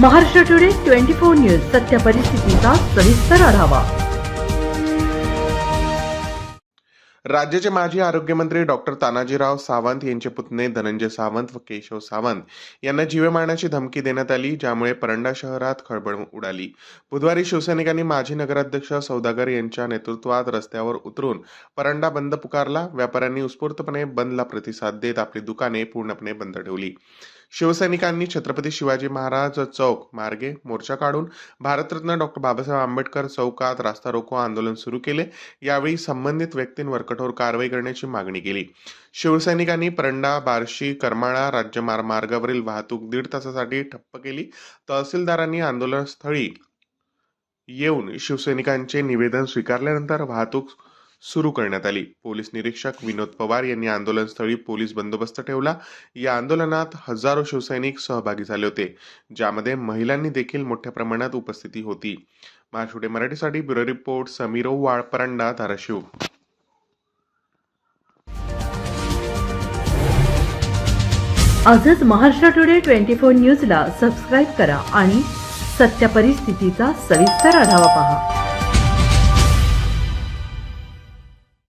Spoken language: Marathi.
Maharashtra today twenty four news सत्य परिस्थितीचा सविस्तर आढावा. राज्याचे माजी आरोग्यमंत्री डॉक्टर तानाजीराव सावंत यांचे पुतणे धनंजय सावंत व केशव सावंत यांना जीवे मारण्याची धमकी देण्यात आली ज्यामुळे परंडा शहरात खळबळ उडाली. बुधवारी शिवसैनिकांनी माजी नगराध्यक्ष सौदागर यांच्या नेतृत्वात रस्त्यावर उतरून परंडा बंद पुकारला. व्यापाऱ्यांनी उत्स्फूर्तपणे बंदला प्रतिसाद देत आपली दुकाने पूर्णपणे बंद ठेवली. शिवसैनिकांनी छत्रपती शिवाजी महाराज चौक मार्गे मोर्चा काढून भारतरत्न डॉक्टर बाबासाहेब आंबेडकर चौकात रास्ता रोको आंदोलन सुरू केले. यावेळी संबंधित व्यक्तींवर कठोर कारवाई करण्याची मागणी केली. शिवसैनिकांनी परंडा बार्शी करमाळा राज्यमार्ग मार्गावरील वाहतूक दीड तासासाठी ठप्प केली. तहसीलदारांनी आंदोलनस्थळी येऊन शिवसैनिकांचे निवेदन स्वीकारल्यानंतर वाहतूक सुरू करण्यात आली. पोलीस निरीक्षक विनोद पवार यांनी आंदोलनस्थळी पोलीस बंदोबस्त ठेवला. या आंदोलनात हजारो शिवसैनिक सहभागी झाले होते ज्यामध्ये महिलांनी देखील मोठ्या प्रमाणात उपस्थिती होती. महाशुडे मराठीसाठी ब्युरो रिपोर्ट समीरो वाळ परंडा धाराशिव. आजच महाराष्ट्र टुडे ट्वेंटी फोर न्यूजला सबस्क्राईब करा आणि सत्य परिस्थितीचा सविस्तर आढावा पहा.